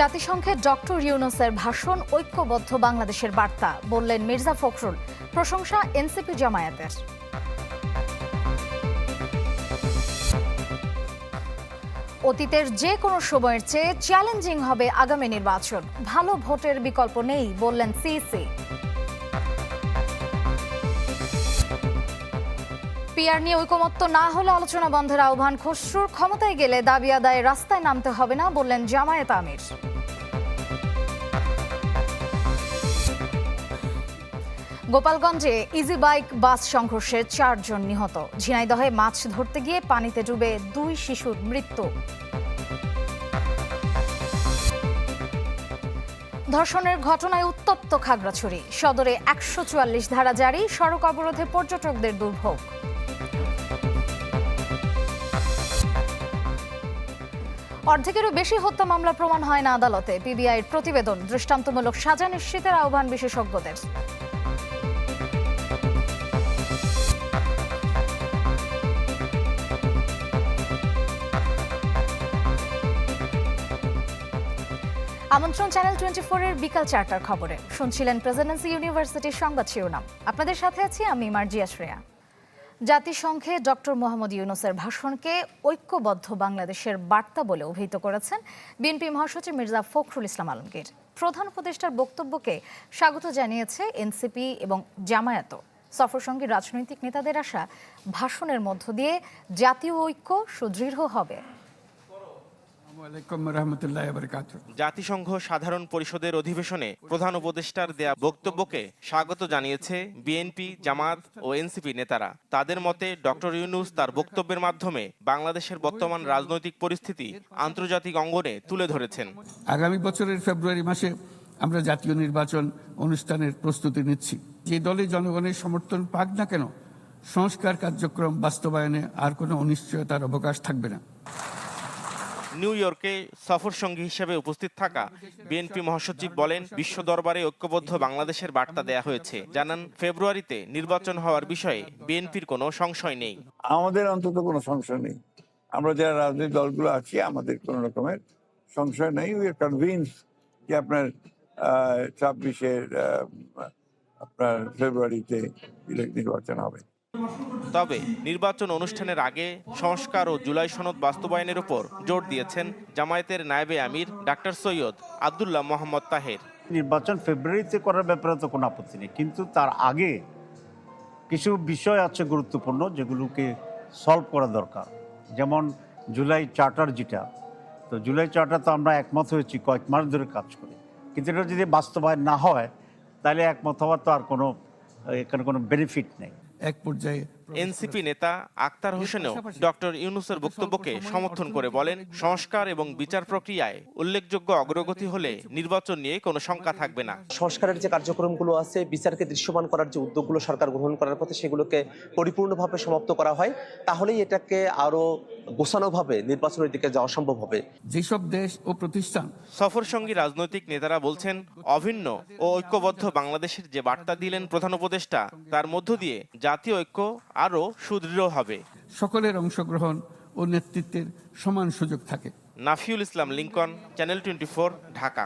জাতিসংঘে ডক্টর ইউনুসের ভাষণ ঐক্যবদ্ধ বাংলাদেশের বার্তা, বললেন মির্জা ফখরুল। প্রশংসা এনসিপি জামায়াতের। অতীতের যে কোনো সময়ের চেয়ে চ্যালেঞ্জিং হবে আগামী নির্বাচন। ভালো ভোটের বিকল্প নেই, বললেন সিইসি। পিয়ার নিয়ে ঐকমত্য না হলে আলোচনা বন্ধের আহ্বান, খসরুর ক্ষমতায় গেলে দাবি আদায়ে রাস্তায় নামতে হবে না বললেন জামায়াত আমির। গোপালগঞ্জে ইজি বাইক বাস সংঘর্ষে চারজন নিহত। ঝিনাইদহে মাছ ধরতে গিয়ে পানিতে ডুবে দুই শিশুর মৃত্যু। ধর্ষণের ঘটনায় উত্তপ্ত খাগড়াছড়ি। সদরে একশো চুয়াল্লিশ ধারা জারি, সড়ক অবরোধে পর্যটকদের দুর্ভোগ। অর্ধেকেরও বেশি হত্যা মামলা প্রমাণ হয় না আদালতে। পিবিআইয়ের প্রতিবেদন দৃষ্টান্তমূলক সাজা নিশ্চিতের আহ্বান বিশেষজ্ঞদের। আমন্ত্রণ চ্যানেল টোয়েন্টি এর বিকাল চারটার খবরে। শুনছিলেন প্রেসিডেন্সি ইউনিভার্সিটির সংবাদ শিরোনাম। আপনাদের সাথে আছি আমি মার্জিয়া শ্রেয়া। জাতিসংঘে ডক্টর মোহাম্মদ ইউনুসের ভাষণকে ঐক্যবদ্ধ বাংলাদেশের বার্তা বলে অভিহিত করেছেন বিএনপি মহাসচিব মির্জা ফখরুল ইসলাম আলমগীর। প্রধান উপদেষ্টার বক্তব্যকে স্বাগত জানিয়েছে এনসিপি এবং জামায়াত। সফর সঙ্গে রাজনৈতিক নেতাদের আসা ভাষণের মধ্য দিয়ে জাতীয় ঐক্য সুদৃঢ় হবে। জাতিসংঘ সাধারণ পরিষদের অধিবেশনে প্রধান উপদেষ্টার দেয়া বক্তব্যকে স্বাগত জানিয়েছে বিএনপি জামাত ও এনসিপি নেতারা। তাদের মতে ডক্টর ইউনুস তার বক্তব্যের মাধ্যমে বাংলাদেশের বর্তমান রাজনৈতিক পরিস্থিতি আন্তর্জাতিক অঙ্গনে তুলে ধরেছেন। আগামী বছরের ফেব্রুয়ারি মাসে আমরা জাতীয় নির্বাচন অনুষ্ঠানের প্রস্তুতি নিচ্ছি। যে দলে জনগণের সমর্থন পাক না কেন সংস্কার কার্যক্রম বাস্তবায়নে আর কোনো অনিশ্চয়তার অবকাশ থাকবে না। নিউ ইয়র্কে সফর সঙ্গী হিসেবে উপস্থিত থাকা বিএনপি মহাসচিব বলেন, বিশ্ব দরবারে ঐক্যবদ্ধ বাংলাদেশের বার্তা দেয়া হয়েছে। জানান, ফেব্রুয়ারিতে নির্বাচন হওয়ার বিষয়ে বিএনপির কোনো সংশয় নেই। আমাদের অন্তত কোনো সংশয় নেই। আমরা যারা রাজনৈতিক দলগুলো আছি, আমাদের কোনো রকমের সংশয় নেই। উই আর কনভিন্স যে আপনার ছাব্বিশের আপনার ফেব্রুয়ারিতে নির্বাচন হবে। তবে নির্বাচন অনুষ্ঠানের আগে সংস্কার ও জুলাই সনদ বাস্তবায়নের উপর জোর দিয়েছেন জামায়াতের নায়েবে আমির ডাক্তার সৈয়দ আবদুল্লাহ মোহাম্মদ তাহের। নির্বাচন ফেব্রুয়ারিতে করার ব্যাপারে তো কোনো আপত্তি নেই, কিন্তু তার আগে কিছু বিষয় আছে গুরুত্বপূর্ণ যেগুলোকে সলভ করা দরকার। যেমন জুলাই চার্টার যেটা, তো জুলাই চার্টার তো আমরা একমত হয়েছি, কয়েক মাস ধরে কাজ করি। কিন্তু এটা যদি বাস্তবায়ন না হয়, তাহলে একমত হওয়ার তো আর কোনো, এখানে কোনো বেনিফিট নেই। এক পর্যায়ে এনসিপি নেতা আক্তার হোসেনও ডক্টর ইউনুসের বক্তব্যকে সমর্থন করে বলেন সংস্কার এবং বিচার প্রক্রিয়ায় উল্লেখযোগ্য অগ্রগতি হলে নির্বাচন নিয়ে কোনো শঙ্কা থাকবে না। সংস্কারের যে কার্যক্রমগুলো আছে বিচারকে দৃশ্যমান করার যে উদ্যোগগুলো সরকার গ্রহণ করার পথে সেগুলোকে পরিপূর্ণভাবে সমাপ্ত করা হয় তাহলেই এটাকে আরও গোছানোভাবে নির্বাচনের দিকে যাওয়া সম্ভব হবে। যেসব দেশ ও প্রতিষ্ঠান সফর সঙ্গী রাজনৈতিক নেতারা বলছেন অভিন্ন ও ঐক্যবদ্ধ বাংলাদেশের যে বার্তা দিলেন প্রধান উপদেষ্টা তার মধ্য দিয়ে জাতীয় ঐক্য আরও সুদৃঢ় হবে। সকলের অংশগ্রহণ ও নেতৃত্বের সমান সুযোগ থাকে। Nafiul Islam Lincoln channel twenty Dhaka.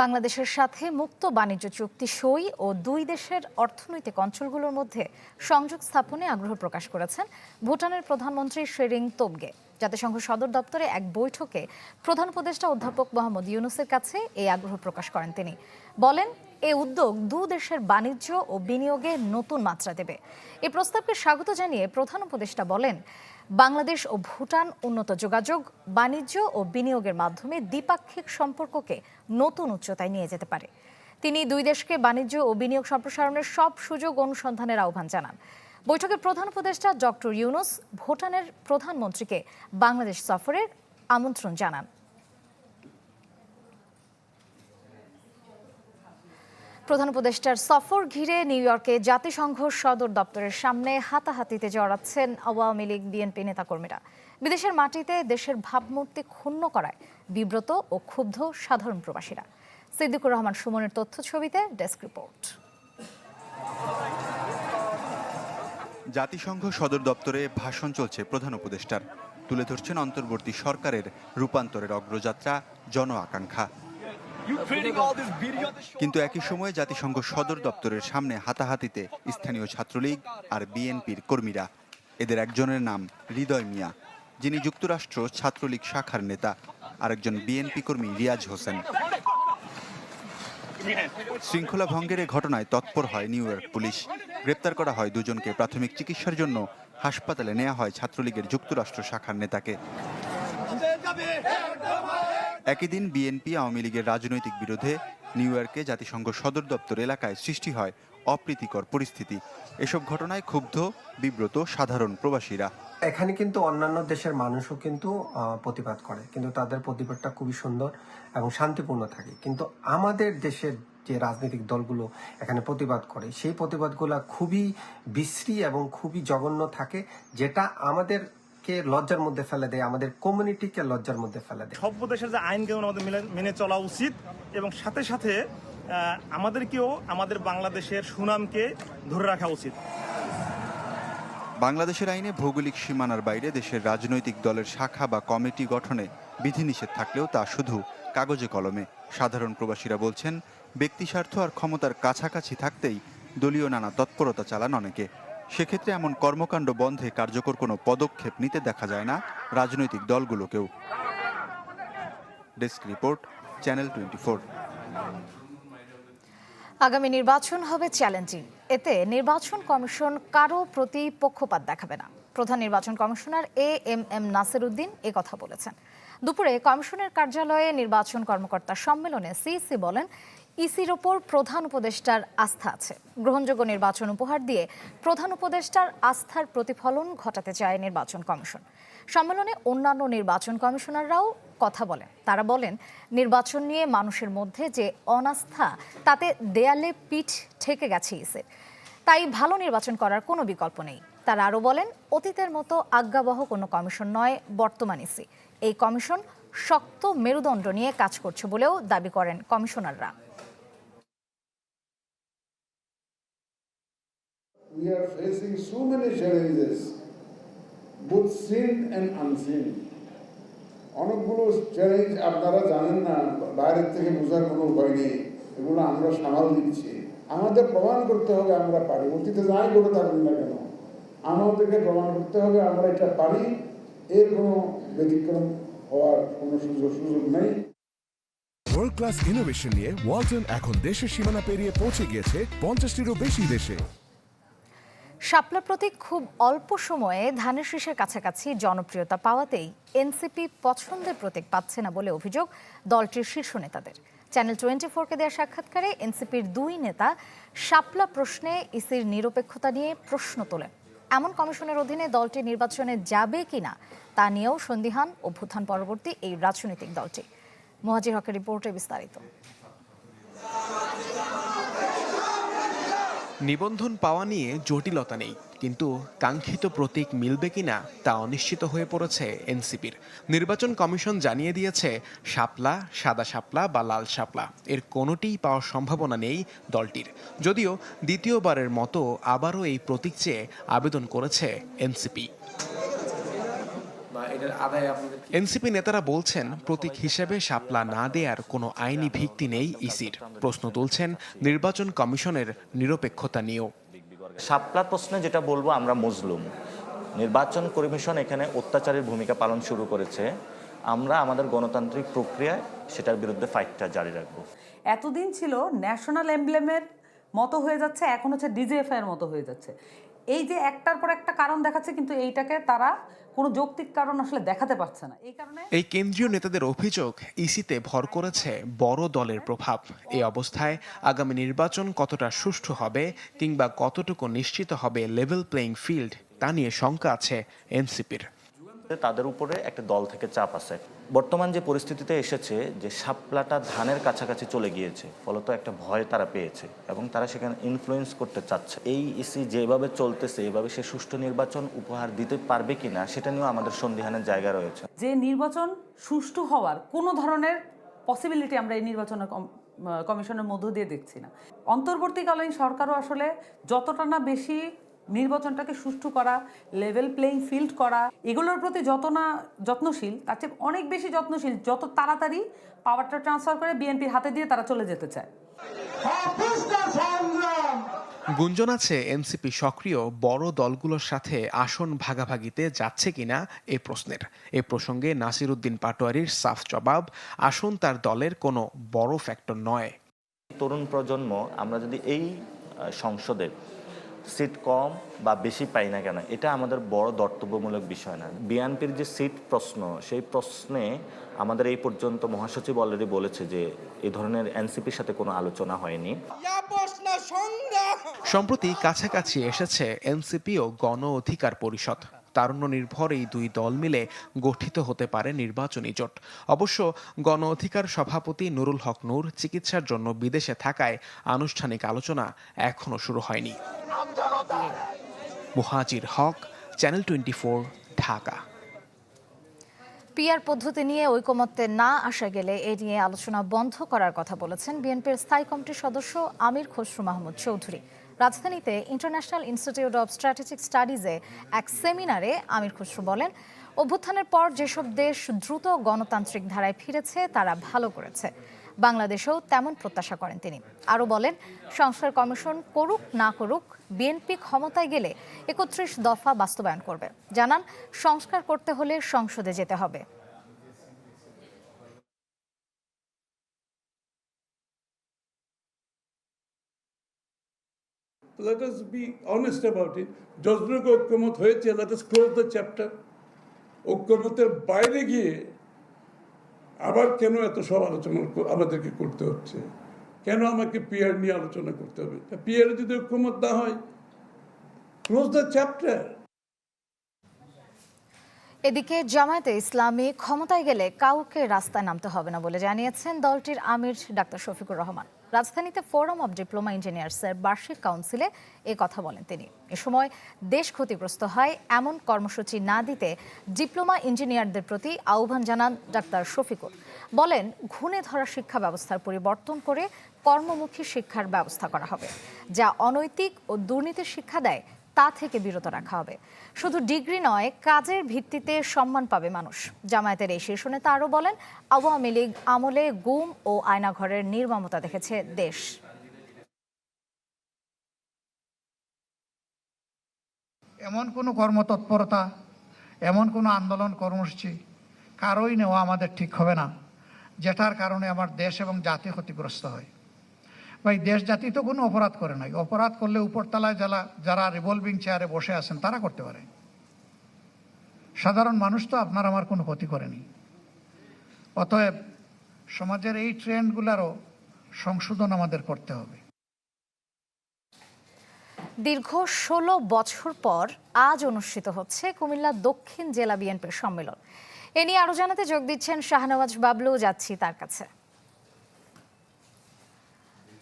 বাংলাদেশের সাথে মুক্ত বাণিজ্য চুক্তি সই ও দুই দেশের অর্থনৈতিক অঞ্চলগুলোর মধ্যে সংযোগ স্থাপনে আগ্রহ প্রকাশ করেছেন ভুটানের প্রধানমন্ত্রী শেরিং তোবগে। জাতিসংঘ সদর দপ্তরে এক বৈঠকে প্রধান উপদেষ্টা অধ্যাপক মোহাম্মদ ইউনুসের কাছে এই আগ্রহ প্রকাশ করেন তিনি। বলেন এই উদ্যোগ দু দেশের বাণিজ্য ও বিনিয়োগে নতুন মাত্রা দেবে। এই প্রস্তাবকে স্বাগত জানিয়ে প্রধান উপদেষ্টা বলেন, বাংলাদেশ ও ভুটান উন্নত যোগাযোগ, বাণিজ্য ও বিনিয়োগের মাধ্যমে দ্বিপাক্ষিক সম্পর্ককে নতুন উচ্চতায় নিয়ে যেতে পারে। তিনি দুই দেশকে বাণিজ্য ও বিনিয়োগ সম্প্রসারণের সব সুযোগ অনুসন্ধানের আহ্বান জানান। বৈঠকে প্রধান উপদেষ্টা ডক্টর ইউনুস ভুটানের প্রধানমন্ত্রীকে বাংলাদেশ সফরের আমন্ত্রণ জানান। প্রধান উপদেষ্টার সফর ঘিরে নিউ ইয়র্কে জাতিসংঘ সদর দপ্তরের সামনে হাতাহাতিতে জড়াচ্ছেন আওয়ামী লীগ, বিএনপি নেতাকর্মীরা। বিদেশের মাটিতে দেশের ভাবমূর্তি ক্ষুণ্ণ করায় বিব্রত ও ক্ষুব্ধ সাধারণ প্রবাসীরা। সিদ্দিকুর রহমান সুমনের তথ্য ছবিতে ডেস্ক রিপোর্ট। জাতিসংঘ সদর দপ্তরে ভাষণ চলছে প্রধান উপদেষ্টার। তুলে ধরছেন অন্তর্বর্তী সরকারের রূপান্তরের অগ্রযাত্রা, জন আকাঙ্ক্ষা। কিন্তু একই সময়ে জাতিসংঘ সদর দপ্তরের সামনে হাতাহাতিতে স্থানীয় ছাত্রলীগ আর বিএনপির কর্মীরা। এদের একজনের নাম হৃদয় মিয়া, যিনি যুক্তরাষ্ট্র ছাত্রলীগ শাখার নেতা, আরেকজন বিএনপি কর্মী রিয়াজ হোসেন। শৃঙ্খলা ভঙ্গের ঘটনায় তৎপর হয় নিউ ইয়র্ক পুলিশ। গ্রেপ্তার করা হয় দুজনকে। প্রাথমিক চিকিৎসার জন্য হাসপাতালে নেওয়া হয় ছাত্রলীগের যুক্তরাষ্ট্র শাখার নেতাকে। একই দিন বিএনপি আওয়ামী লীগের রাজনৈতিক বিরোধে নিউ ইয়র্কে জাতিসংঘ সদর দপ্তর এলাকায় সৃষ্টি হয় অপ্রীতিকর পরিস্থিতি। এসব ঘটনায় ক্ষুব্ধ, বিব্রত, সাধারণ প্রবাসীরা। এখানে কিন্তু অন্যান্য দেশের মানুষও কিন্তু প্রতিবাদ করে। কিন্তু তাদের প্রতিবাদটা খুবই সুন্দর এবং শান্তিপূর্ণ থাকে। কিন্তু আমাদের দেশের যে রাজনৈতিক দলগুলো এখানে প্রতিবাদ করে সেই প্রতিবাদগুলো খুবই বিশ্রী এবং খুবই জঘন্য থাকে যেটা আমাদেরকে লজ্জার মধ্যে ফেলে দেয় আমাদের কমিউনিটিকে লজ্জার মধ্যে ফেলে দেয়। সভ্য দেশের যে আইন কানুন আমাদের মেনে- মেনে চলা উচিত এবং সাথে সাথে আমাদেরকেও আমাদের বাংলাদেশের সুনামকে ধরে রাখা উচিত। বাংলাদেশের আইনে ভৌগোলিক সীমানার বাইরে দেশের রাজনৈতিক দলের শাখা বা কমিটি গঠনে বিধিনিষেধ থাকলেও তা শুধু কাগজে কলমে। সাধারণ প্রবাসীরা বলছেন ব্যক্তিস্বার্থ আর ক্ষমতার কাছাকাছি থাকতেই দলীয় নানা তৎপরতা চালান অনেকে। সেক্ষেত্রে এমন কর্মকাণ্ড বন্ধে কার্যকর কোনো পদক্ষেপ নিতে দেখা যায় না রাজনৈতিক দলগুলোকেও। ডেস্ক রিপোর্ট, চ্যানেল টোয়েন্টি আগামী নির্বাচন হবে চ্যালেঞ্জিং। এতে নির্বাচন কমিশন কারও প্রতি পক্ষপাত দেখাবে না। প্রধান নির্বাচন commissioner A M M Nasir Uddin কথা বলেছেন। দুপুরে কমিশনের কার্যালয়ে নির্বাচন কর্মকর্তা সম্মেলনে সিইসি বলেন ইসির ওপর প্রধান উপদেষ্টার আস্থা আছে। গ্রহণযোগ্য নির্বাচন উপহার দিয়ে প্রধান উপদেষ্টার আস্থার প্রতিফলন ঘটাতে চায় নির্বাচন কমিশন। সম্মেলনে অন্যান্য নির্বাচন কমিশনাররাও কথা বলেন। তারা বলেন, নির্বাচন নিয়ে মানুষের মধ্যে যে অনাস্থা, তাতে দেয়ালে পিঠ ঠেকে গেছে ইসে তাই ভালো নির্বাচন করার কোনো বিকল্প নেই। তারা আরও বলেন, অতীতের মতো আজ্ঞাবহ কোনো কমিশন নয়, বর্তমান ইসি। এই কমিশন শক্ত মেরুদণ্ড নিয়ে কাজ করছে বলেও দাবি করেন কমিশনাররা। We are facing so many challenges, both seen and unseen. অনেকগুলো চ্যালেঞ্জ আপনারা জানেন না বাইরের থেকে বোঝার কোনো উপায় নেই। এগুলো আমরা সামাল দিচ্ছি। আমাদের প্রমাণ করতে হবে আমরা পারি। অতীতে যাই করে থাকুন না কেন? আমাদেরকে প্রমাণ করতে হবে আমরা এটা পারি। এর কোনো ব্যতিক্রম হওয়ার কোনো সুযোগ সুযোগ নেই। ওয়ার্ল্ড ক্লাস ইনোভেশন নিয়ে ওয়ালটন এখন দেশের সীমানা পেরিয়ে পৌঁছে গিয়েছে পঞ্চাশটিরও বেশি দেশে। শাপলা প্রতীক খুব অল্প সময়ে ধানের শীষের কাছাকাছি জনপ্রিয়তা পাওয়াতেই এনসিপি পছন্দের প্রতীক পাচ্ছে না বলে অভিযোগ দলটির শীর্ষ নেতাদের। চ্যানেল টোয়েন্টি ফোরকে দেওয়া সাক্ষাৎকারে এনসিপির দুই নেতা শাপলা প্রশ্নে ইসির নিরপেক্ষতা নিয়ে প্রশ্ন তোলেন। এমন কমিশনের অধীনে দলটি নির্বাচনে যাবে কিনা তা নিয়েও সন্দিহান অভ্যুত্থান পরবর্তী এই রাজনৈতিক দলটি। মহাজির হকের রিপোর্টে বিস্তারিত। নিবন্ধন পাওয়া নিয়ে জটিলতা নেই, কিন্তু কাঙ্ক্ষিত প্রতীক মিলবে কিনা তা অনিশ্চিত হয়ে পড়েছে এনসিপির। নির্বাচন কমিশন জানিয়ে দিয়েছে, শাপলা, সাদা শাপলা বা লাল শাপলা, এর কোনোটিই পাওয়ার সম্ভাবনা নেই দলটির। যদিও দ্বিতীয়বারের মতো আবারও এই প্রতীক চেয়ে আবেদন করেছে এনসিপি। এনসিপি নেতারা বলছেন প্রতীক হিসেবে শাপলা না দেয়ার কোনো আইনি ভিত্তি নেই ইসির। প্রশ্ন তুলছেন নির্বাচন কমিশনের নিরপেক্ষতা নিয়েও। শাপলা প্রশ্নে যেটা বলব আমরা মজলুম। নির্বাচন কমিশন এখানে অত্যাচারের ভূমিকা পালন শুরু করেছে। আমরা আমাদের গণতান্ত্রিক প্রক্রিয়ায় সেটার বিরুদ্ধে ফাইটটা জারি রাখব। এতদিন ছিল ন্যাশনাল এমব্লেমের মতো হয়ে যাচ্ছে এখন হচ্ছে ডিজিএফআই এর মতো হয়ে যাচ্ছে। এই যে একটার পর একটা কারণ দেখাচ্ছে কিন্তু এইটাকে তারা কোনো যৌক্তিক কারণ আসলে দেখাতে পারছে না। এই কারণে এই কেন্দ্রীয় নেতাদের অভিযোগ ইসিতে ভর করেছে বড় দলের প্রভাব। এই অবস্থায় আগামী নির্বাচন কতটা সুষ্ঠু হবে কিংবা কতটুকু নিশ্চিত হবে লেভেল প্লেইং ফিল্ড তা নিয়ে শঙ্কা আছে এনসিপির। তাদের উপরে একটা দল থেকে চাপ আছে। বর্তমান যে পরিস্থিতিতে এসেছে, যে শাপলাটা ধানের কাছাকাছি চলে গিয়েছে, ফলত একটা ভয় তারা পেয়েছে এবং তারা সেখানে ইনফ্লুয়েন্স করতে চাচ্ছে। এই ইসি যেভাবে চলতেছে, এভাবে সে সুষ্ঠু নির্বাচন উপহার দিতে পারবে কিনা, সেটা নিয়েও আমাদের সন্দিহানের জায়গা রয়েছে। যে নির্বাচন সুষ্ঠু হওয়ার কোনো ধরনের পসিবিলিটি আমরা এই নির্বাচনের কমিশনের মধ্য দিয়ে দেখছি না। অন্তর্বর্তীকালীন সরকারও আসলে যতটা না বেশি নির্বাচনটাকে সুষ্ঠু করা লেভেল প্লেইং ফিল্ড করা এগুলোর প্রতি যত না যত্নশীল তার চেয়ে অনেক বেশি যত্নশীল যত তাড়াতাড়ি পাওয়ারটা ট্রান্সফার করে বিএনপির হাতে দিয়ে তারা চলে যেতে চায়। গুঞ্জন আছে এনসিপি সক্রিয় বড় দলগুলোর সাথে আসন ভাগাভাগিতে যাচ্ছে কিনা এ প্রশ্নের। এ প্রসঙ্গে নাসির উদ্দিন পাটোয়ারির সাফ জবাব আসন তার দলের কোনো বড় ফ্যাক্টর নয়। তরুণ প্রজন্ম আমরা যদি এই আহ, সংসদে সিট কম বা বেশি পাই না কেন এটা আমাদের বড় দর্তব্যমূলক বিষয় না। বিএনপির যে সিট প্রশ্ন সেই প্রশ্নে আমাদের এই পর্যন্ত মহাসচিব অলরেডি বলেছে যে এ ধরনের এনসিপির সাথে কোনো আলোচনা হয়নি। সম্প্রতি কাছাকাছি এসেছে এনসিপি ও গণ অধিকার পরিষদ। তারুণ্য নির্ভর এই দুই দল মিলে গঠিত হতে পারে নির্বাচনী জোট। অবশ্য গণ অধিকার সভাপতি নুরুল হক নূর চিকিৎসার জন্য বিদেশে থাকায় আনুষ্ঠানিক আলোচনা এখনও শুরু হয়নি। Muhajir Haque, channel twenty Dhaka. PR পদ্ধতি নিয়ে ঐকমত্যে না আসা গেলে এ নিয়ে আলোচনা বন্ধ করার কথা বলেছেন বিএনপির স্থায়ী কমিটির সদস্য আমির খসরু মাহমুদ চৌধুরী। রাজধানীতে ইন্টারন্যাশনাল ইনস্টিটিউট অব স্ট্র্যাটেজিক স্টাডিজে এক সেমিনারে আমির খসরু বলেন, অভ্যুত্থানের পর যেসব দেশ দ্রুত গণতান্ত্রিক ধারায় ফিরেছে, তারা ভালো করেছে। বাংলাদেশেও তেমন প্রত্যাশা করেন তিনি। আরও বলেন, সংস্কার কমিশন করুক না করুক বিএনপি ক্ষমতায় গেলে একত্রিশ দফা বাস্তবায়ন করবে। জানান, সংস্কার করতে হলে সংসদে যেতে হবে। Let us be honest about it. যতটুকু ঐক্যমত হয়েছে let us close the chapter. ঐক্যমতের বাইরে গিয়ে আবার কেন এত সব আলোচনা আমাদেরকে করতে হচ্ছে? কেন আমাকে পিয়ার নিয়ে আলোচনা করতে হবে? পিয়ারে যদি ঐক্যমত না হয় ক্লোজ দ্য চ্যাপ্টার এদিকে জামায়াতে ইসলামী ক্ষমতায় গেলে কাউকে রাস্তায় নামতে হবে না বলে জানিয়েছেন দলটির আমির ডাক্তার শফিকুর রহমান। রাজধানীতে ফোরাম অব ডিপ্লোমা ইঞ্জিনিয়ার্সের বার্ষিক কাউন্সিলে এ কথা বলেন তিনি। এ সময় দেশ ক্ষতিগ্রস্ত হয় এমন কর্মসূচি না দিতে ডিপ্লোমা ইঞ্জিনিয়ারদের প্রতি আহ্বান জানান ডাক্তার শফিকুর বলেন, ঘুণে ধরা শিক্ষা ব্যবস্থার পরিবর্তন করে কর্মমুখী শিক্ষার ব্যবস্থা করা হবে, যা অনৈতিক ও দুর্নীতির শিক্ষা দেয় তা থেকে বিরত রাখা হবে। শুধু ডিগ্রি নয়, কাজের ভিত্তিতে সম্মান পাবে মানুষ। জামায়াতের এই শীর্ষ নেতা আরও বলেন, আওয়ামী লীগ আমলে গুম ও আয়নাঘরের নির্মমতা দেখেছে দেশ। এমন কোনো কর্মতৎপরতা, এমন কোনো আন্দোলন কর্মসূচি কারোই নেওয়া আমাদের ঠিক হবে না, যেটার কারণে আমার দেশ এবং জাতি ক্ষতিগ্রস্ত হয়। ভাই দেশ জাতি তো কোনো অপরাধ করে নাই। অপরাধ করলে উপরতলায় যারা যারা রিভলভিং চেয়ারে বসে আছেন, তারা করতে পারে। সাধারণ মানুষ তো আপনার আমার কোনো ক্ষতি করেনি। অতএব সমাজের এই ট্রেন্ডগুলোরও সংশোধন আমাদের করতে হবে। দীর্ঘ ষোলো বছর পর আজ অনুষ্ঠিত হচ্ছে কুমিল্লা দক্ষিণ জেলা বিএনপির সম্মেলন। এ নিয়ে আরও জানাতে যোগ দিচ্ছেন শাহনওয়াজ বাবলু। যাচ্ছি তার কাছে।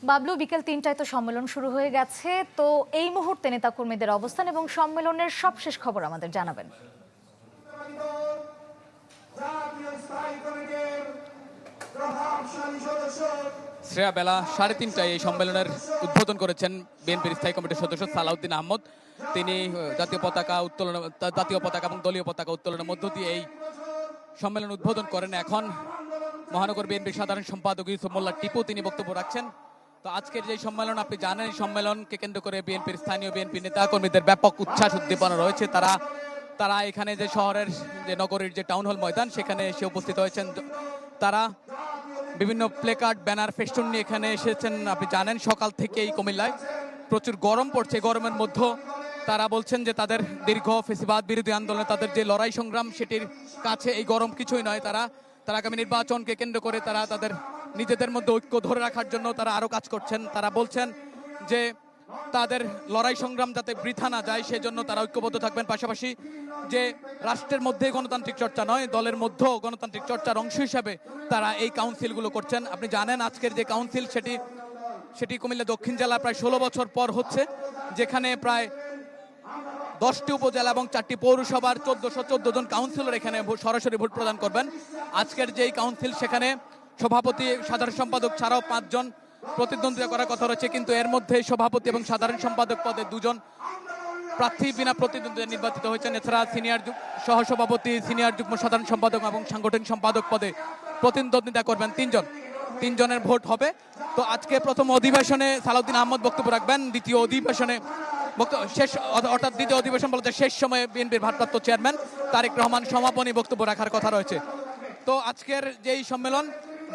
বাবলু, বিকেল তিনটায় তো সম্মেলন শুরু হয়ে গেছে, তো এই মুহূর্তে নেতাকর্মীদের অবস্থান এবং সম্মেলনের সবশেষ খবর আমাদের জানাবেন। শ্রেয়া বেলা সাড়ে তিনটায় এই সম্মেলনের উদ্বোধন করেছেন বিএনপির স্থায়ী কমিটির সদস্য সালাউদ্দিন আহমদ। তিনি জাতীয় পতাকা উত্তোলন, জাতীয় পতাকা এবং দলীয় পতাকা উত্তোলনের মধ্য দিয়ে এই সম্মেলন উদ্বোধন করেন। এখন মহানগর বিএনপির সাধারণ সম্পাদক ইউসুফ মোল্লা টিপু, তিনি বক্তব্য রাখছেন। তো আজকের যে সম্মেলন, আপনি জানেন সম্মেলনকে কেন্দ্র করে বিএনপির স্থানীয় বিএনপি নেতা কর্মীদের ব্যাপক উচ্ছ্বাস উদ্দীপনা রয়েছে। তারা তারা এখানে যে শহরের যে নগরীর যে টাউন হল ময়দান, সেখানে এসে উপস্থিত হয়েছেন। তারা বিভিন্ন প্লেকার্ড ব্যানার ফেস্টুন নিয়ে এখানে এসেছেন, আপনি জানেন সকাল থেকেই কুমিল্লায় প্রচুর গরম পড়ছে। গরমের মধ্যে তারা বলছেন যে তাদের দীর্ঘ ফেসিবাদ বিরোধী আন্দোলনে তাদের যে লড়াই সংগ্রাম, সেটির কাছে এই গরম কিছুই নয়। তারা তারা আগামী নির্বাচনকে কেন্দ্র করে তারা তাদের নিজেদের মধ্যে ঐক্য ধরে রাখার জন্য তারা আরও কাজ করছেন। তারা বলছেন যে তাদের লড়াই সংগ্রাম যাতে বৃথা না যায়, সেজন্য তারা ঐক্যবদ্ধ থাকবেন। পাশাপাশি যে রাষ্ট্রের মধ্যে গণতান্ত্রিক চর্চা নয়, দলের মধ্যেও গণতান্ত্রিক চর্চার অংশ হিসাবে তারা এই কাউন্সিলগুলো করছেন। আপনি জানেন আজকের যে কাউন্সিল, সেটি সেটি কুমিল্লা দক্ষিণ জেলা প্রায় ষোলো বছর পর হচ্ছে, যেখানে প্রায় দশটি উপজেলা এবং চারটি পৌরসভার চোদ্দশো চোদ্দ জন কাউন্সিলর এখানে সরাসরি ভোট প্রদান করবেন। আজকের যেই কাউন্সিল, সেখানে সভাপতি, সাধারণ সম্পাদক ছাড়াও পাঁচজন প্রতিদ্বন্দ্বিতা করার কথা রয়েছে, কিন্তু এর মধ্যে সভাপতি এবং সাধারণ সম্পাদক পদে দুজন প্রার্থী বিনা প্রতিদ্বন্দ্বিতা নির্বাচিত হয়েছেন। এছাড়া সিনিয়র সহসভাপতি, সিনিয়র যুগ্ম সাধারণ সম্পাদক এবং সাংগঠনিক সম্পাদক পদে প্রতিদ্বন্দ্বিতা করবেন তিনজন। তিনজনের ভোট হবে। তো আজকে প্রথম অধিবেশনে সালাউদ্দিন আহমদ বক্তব্য রাখবেন। দ্বিতীয় অধিবেশনে শেষ, অর্থাৎ দ্বিতীয় অধিবেশন বলতে শেষ সময়ে বিএনপির ভারপ্রাপ্ত চেয়ারম্যান তারেক রহমান সমাপনী বক্তব্য রাখার কথা রয়েছে। তো আজকের যেই সম্মেলন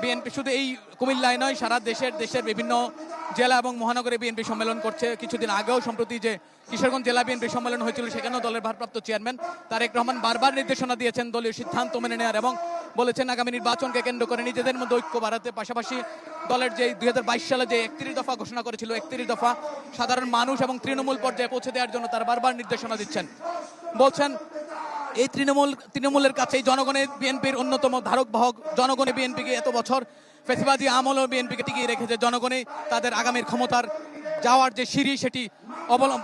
বিএনপি শুধু এই কুমিল্লায় নয়, সারা দেশের দেশের বিভিন্ন জেলা এবং মহানগরে বিএনপি সম্মেলন করছে। কিছুদিন আগেও সম্প্রতি যে কিশোরগঞ্জ জেলা বিএনপি সম্মেলন হয়েছিল, সেখানেও দলের ভারপ্রাপ্ত চেয়ারম্যান তারেক রহমান বারবার নির্দেশনা দিয়েছেন দলীয় সিদ্ধান্ত মেনে নেওয়ার এবং বলেছেন আগামী নির্বাচনকে কেন্দ্র করে নিজেদের মধ্যে ঐক্য বাড়াতে। পাশাপাশি দলের যে দুই বাইশ সালে যে একত্রিশ দফা ঘোষণা করেছিল, একত্রিশ দফা সাধারণ মানুষ এবং তৃণমূল পর্যায়ে পৌঁছে দেওয়ার জন্য তারা বারবার নির্দেশনা দিচ্ছেন। বলছেন এই তৃণমূল, তৃণমূলের কাছে জনগণের বিএনপির অন্যতম ধারক বাহক, জনগণে বিএনপিকে এত বছর ফেসিবাদী আমলও বিএনপিকে টিকিয়ে রেখেছে, জনগণে তাদের আগামীর ক্ষমতার যাওয়ার যে সিঁড়ি সেটি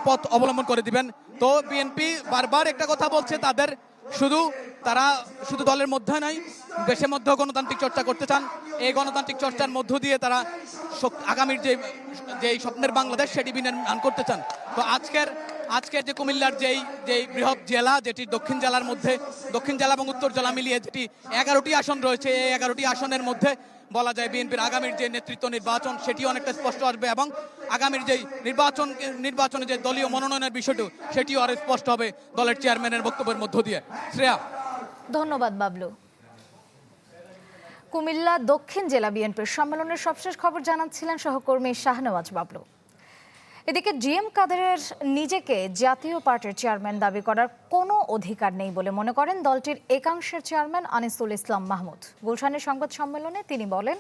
পথ অবলম্বন করে দিবেন। তো বিএনপি বারবার একটা কথা বলছে, তাদের শুধু, তারা শুধু দলের মধ্যে নাই, দেশের মধ্যেও গণতান্ত্রিক চর্চা করতে চান। এই গণতান্ত্রিক চর্চার মধ্য দিয়ে তারা আগামীর যে যে স্বপ্নের বাংলাদেশ, সেটি বিনির্মাণ করতে চান। তো আজকের আজকের যে কুমিল্লার যেই যেই বৃহৎ জেলা, যেটি দক্ষিণ জেলার মধ্যে, দক্ষিণ জেলা এবং উত্তর জেলা মিলিয়ে যেটি এগারোটি আসন রয়েছে, এই এগারোটি আসনের মধ্যে বলা যায় বিএনপির আগামীর যে নেতৃত্ব নির্বাচন সেটি অনেকটা স্পষ্ট আসবে এবং আগামীর যে নির্বাচন, নির্বাচনে যে দলীয় মনোনয়নের বিষয়টি সেটিও আরও স্পষ্ট হবে দলের চেয়ারম্যানের বক্তব্যের মধ্য দিয়ে। শ্রেয়া। ধন্যবাদ, বাবলু। কুমিল্লা দক্ষিণ জেলা বিএনপির সম্মেলনের সবশেষ খবর জানাচ্ছিলেন সহকর্মী শাহনওয়াজ বাবলু। এদিকে জিএম কাদেরের নিজেকে জাতীয় পার্টির চেয়ারম্যান দাবি করার কোনো অধিকার নেই বলে মনে করেন দলটির একাংশের চেয়ারম্যান আনিসুল ইসলাম মাহমুদ। গুলশানের সংবাদ সম্মেলনে তিনি বলেন,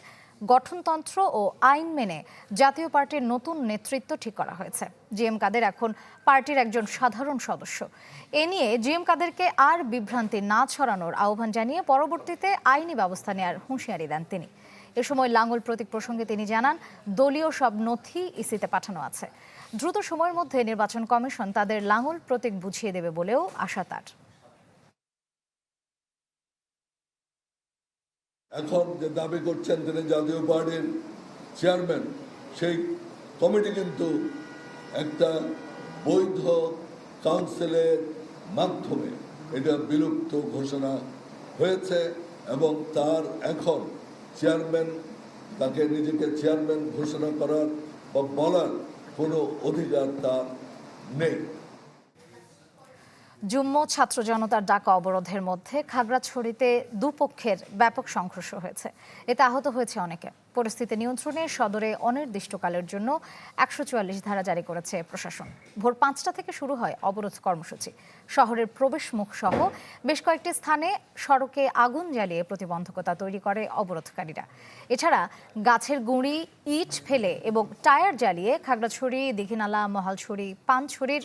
গঠনতন্ত্র ও আইন মেনে জাতীয় পার্টির নতুন নেতৃত্ব ঠিক করা হয়েছে। জিএম কাদের এখন পার্টির একজন সাধারণ সদস্য। এ নিয়ে জিএম কাদেরকে আর বিভ্রান্তি না ছড়ানোর আহ্বান জানিয়ে পরবর্তীতে আইনি ব্যবস্থা নেওয়ার হুঁশিয়ারি দেন তিনি। এ সময় লাঙ্গল প্রতীক প্রসঙ্গে তিনি জানান, দলীয় সব নথি ইসিতে পাঠানো আছে। দ্রুত সময়ের মধ্যে নির্বাচন কমিশন তাদের লাঙ্গল প্রতীক বুঝিয়ে দেবে বলেও আশা তার। এখন যে দাবি করছেন তিনি জাতীয় পার্টির চেয়ারম্যান, সেই কমিটি কিন্তু একটা বৈধ কাউন্সিলের মাধ্যমে এটা বিলুপ্ত ঘোষণা হয়েছে এবং তার এখন চেয়ারম্যান, তাকে নিজেকে চেয়ারম্যান ঘোষণা করার বা বলার কোনো অধিকার তার নেই। যুম্ম ছাত্র জনতার ডাকা অবরোধের মধ্যে খাগড়াছড়িতে দুপক্ষের ব্যাপক সংঘর্ষ হয়েছে। এতে আহত হয়েছে অনেকে। পরিস্থিতি নিয়ন্ত্রণে সদরে অনির্দিষ্টকালের জন্য একশো চুয়াল্লিশ ধারা জারি করেছে প্রশাসন। ভোর পাঁচটা থেকে শুরু হয় অবরোধ কর্মসূচি। শহরের প্রবেশ মুখ সহ বেশ কয়েকটি স্থানে সড়কে আগুন জ্বালিয়ে প্রতিবন্ধকতা তৈরি করে অবরোধকারীরা। এছাড়া গাছের গুঁড়ি, ইট ফেলে এবং টায়ার জ্বালিয়ে খাগড়াছড়ি, দীঘিনালা, মহালছড়ি, পানছড়ির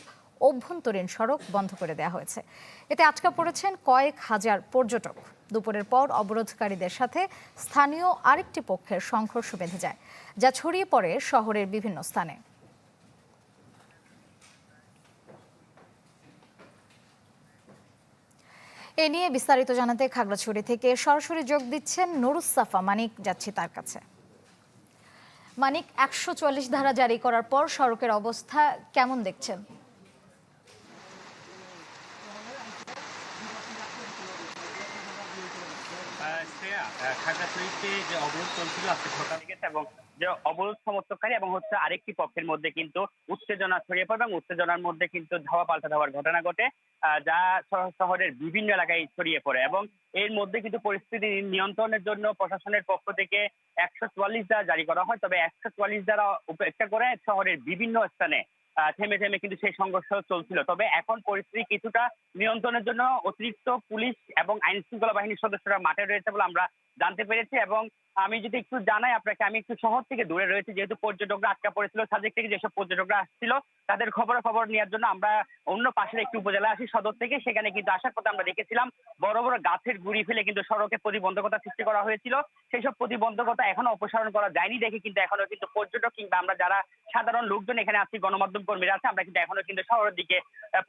অভ্যন্তরীণ সড়ক বন্ধ করে দেওয়া হয়েছে। এতে আটকা পড়েছেন কয়েক হাজার পর্যটক। দুপুরের পর অবরোধকারীদের সাথে স্থানীয় আরেকটি পক্ষের সংঘর্ষ বেঁধে যায়, যা ছড়িয়ে পড়ে শহরের বিভিন্ন স্থানে। এ নিয়ে বিস্তারিত জানাতে খাগড়াছড়ি থেকে সরাসরি যোগ দিচ্ছেন নুরুসাফা মানিক, যাচ্ছি তার কাছে। মানিক, একশো চুয়াল্লিশ ধারা জারি করার পর সড়কের অবস্থা কেমন দেখছেন? যে অবরোধ সমর্থককারী এবং হচ্ছে আরেকটি পক্ষের মধ্যে কিন্তু উত্তেজনা ছড়িয়ে পড়ে এবং উত্তেজনার মধ্যে কিন্তু ধাওয়া পাল্টা ধাওয়ার ঘটনা ঘটে যা শহরের বিভিন্ন এলাকায় ছড়িয়ে পড়ে এবং এর মধ্যে কিন্তু পরিস্থিতি নিয়ন্ত্রণের জন্য প্রশাসনের পক্ষ থেকে একশো চুয়াল্লিশ দ্বারা জারি করা হয়। তবে একশো চুয়াল্লিশ দ্বারা উপেক্ষা করে শহরের বিভিন্ন স্থানে থেমে থেমে কিন্তু সেই সংঘর্ষ চলছিল। তবে এখন পরিস্থিতি কিছুটা নিয়ন্ত্রণের জন্য অতিরিক্ত পুলিশ এবং আইন শৃঙ্খলা বাহিনীর সদস্যরা মাঠে রয়েছে বলে আমরা জানতে পেরেছি এবং আমি যদি একটু জানাই আপনাকে, আমি একটু শহর থেকে দূরে রয়েছে, যেহেতু পর্যটকরা আটকা পড়েছিল, সাজেক থেকে যেসব পর্যটকরা আসছিল, তাদের খবর খবর নেওয়ার জন্য আমরা অন্য পাশের একটি উপজেলা আসি, সদর থেকে। সেখানে কিন্তু আসার পথে আমরা দেখেছিলাম, বড় বড় গাছের গুড়ি ফেলে কিন্তু সড়কে প্রতিবন্ধকতা সৃষ্টি করা হয়েছিল। সেই সব প্রতিবন্ধকতা এখনও অপসারণ করা যায়নি দেখে কিন্তু এখনও কিন্তু পর্যটক কিংবা আমরা যারা সাধারণ লোকজন এখানে আছি গণমাধ্যম কর্মীরা আছে, আমরা কিন্তু এখনও কিন্তু শহরের দিকে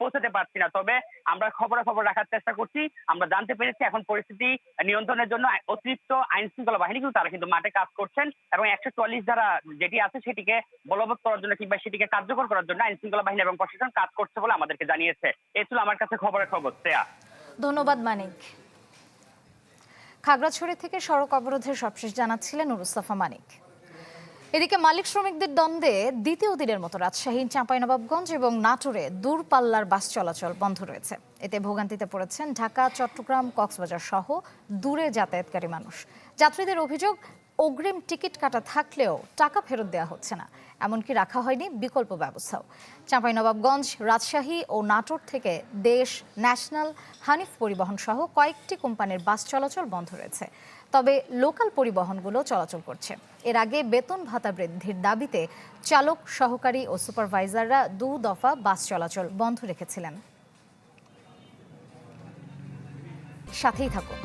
পৌঁছাতে পারছি না। তবে আমরা খবর খবর রাখার চেষ্টা করছি, আমরা জানতে পেরেছি এখন পরিস্থিতি নিয়ন্ত্রণের জন্য অতিরিক্ত অতিরিক্ত আইন শৃঙ্খলা বাহিনী কিন্তু তারা কিন্তু মাঠে কাজ করছেন এবং একশো চল্লিশ ধারা যেটি আছে সেটিকে বলবৎ করার জন্য কিংবা সেটিকে কার্যকর করার জন্য আইন শৃঙ্খলা বাহিনী এবং প্রশাসন কাজ করছে বলে আমাদেরকে জানিয়েছে। এ ছিল আমার কাছে খবরের খবর। শ্রেয়া। ধন্যবাদ, মানিক। খাগড়াছড়ি থেকে সড়ক অবরোধের সবশেষ জানাচ্ছিলেন নুরুস্তাফা মানিক। এদিকে মালিক শ্রমিকদের দ্বন্দ্বে দ্বিতীয় দিনের মতো রাজশাহী, চাঁপাইনবাবগঞ্জ এবং নাটোরে দূরপাল্লার বাস চলাচল বন্ধ রয়েছে। এতে ভোগান্তিতে পড়েছেন ঢাকা, চট্টগ্রাম, কক্সবাজার সহ দূরে যাতায়াতকারী মানুষ। যাত্রীদের অভিযোগ, অগ্রিম টিকিট কাটা থাকলেও টাকা ফেরত দেওয়া হচ্ছে না। এমনকি রাখা হয়নি বিকল্প ব্যবস্থাও। চাঁপাইনবাবগঞ্জ, রাজশাহী ও নাটোর থেকে দেশ, ন্যাশনাল হানিফ পরিবহন সহ কয়েকটি কোম্পানির বাস চলাচল বন্ধ রয়েছে। তবে লোকাল পরিবহনগুলো চলাচল করছে। এর আগে বেতন ভাতা বৃদ্ধির দাবিতে চালক, সহকারী ও সুপারভাইজাররা দু দফা বাস চলাচল বন্ধ রেখেছিলেন। সাথেই থাকুন।